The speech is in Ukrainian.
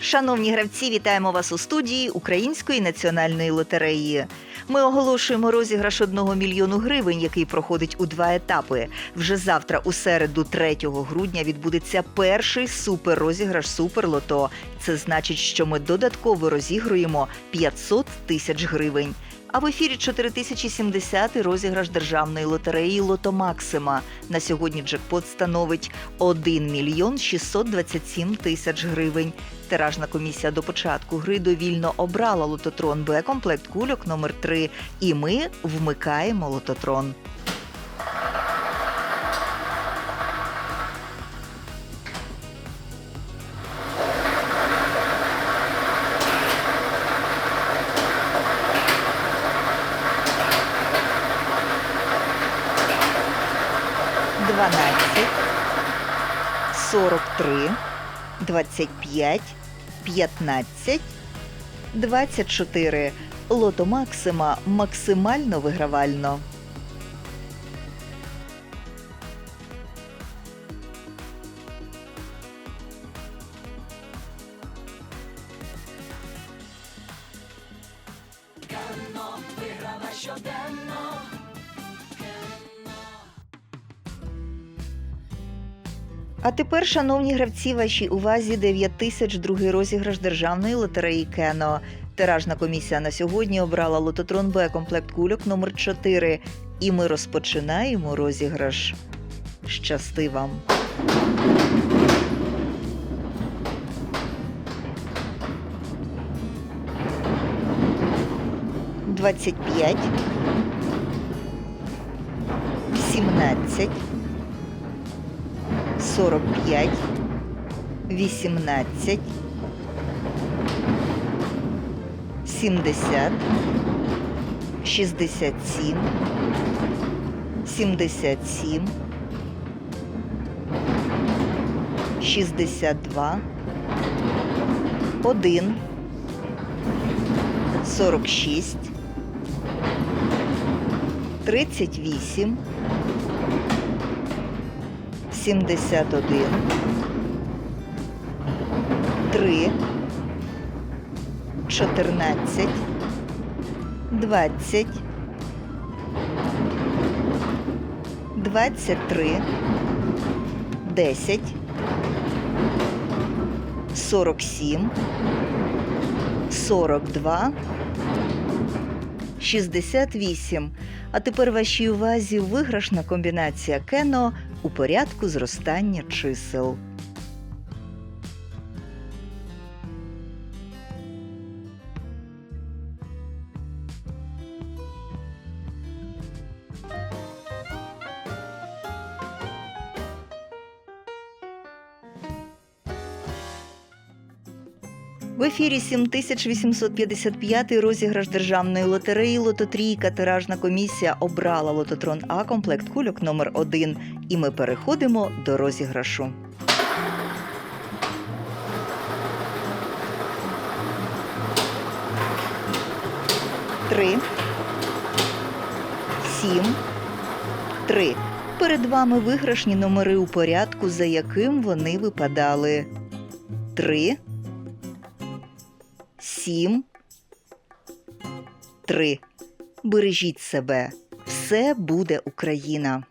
Шановні гравці, вітаємо вас у студії Української національної лотереї. Ми оголошуємо розіграш одного мільйону гривень, який проходить у два етапи. Вже завтра, у середу, 3 грудня, відбудеться перший суперрозіграш Суперлото. Це значить, що ми додатково розігруємо 500 тисяч гривень. А в ефірі 4070 розіграш державної лотереї Лото Максима. На сьогодні джекпот становить 1 мільйон 627 тисяч гривень. Тиражна комісія до початку гри довільно обрала лототрон Б комплект кульок номер 3 і ми вмикаємо лототрон. Дванадцять, сорок три, двадцять п'ять, п'ятнадцять, двадцять чотири. Лото Максима максимально вигравально. А тепер, шановні гравці, вашій увазі 9 тисяч другий розіграш державної лотереї Кено. Тиражна комісія на сьогодні обрала лототрон Б комплект кульок номер 4 І ми розпочинаємо розіграш. Щасти вам! Двадцять п'ять, сімнадцять, 45, 18, 70, 67, 77, 62, 1, 46, 38, 71, 3, 14, 20, 23, 10, 47, 42, 68. А тепер вашій увазі виграшна комбінація Кено у порядку зростання чисел. В ефірі 7855 розіграш державної лотереї Лототрійка. Тиражна комісія обрала лототрон А комплект кульок номер 1 І ми переходимо до розіграшу. Три. Сім. Три. Перед вами виграшні номери у порядку, за яким вони випадали. Три. Сім. Три. Бережіть себе. Все буде Україна.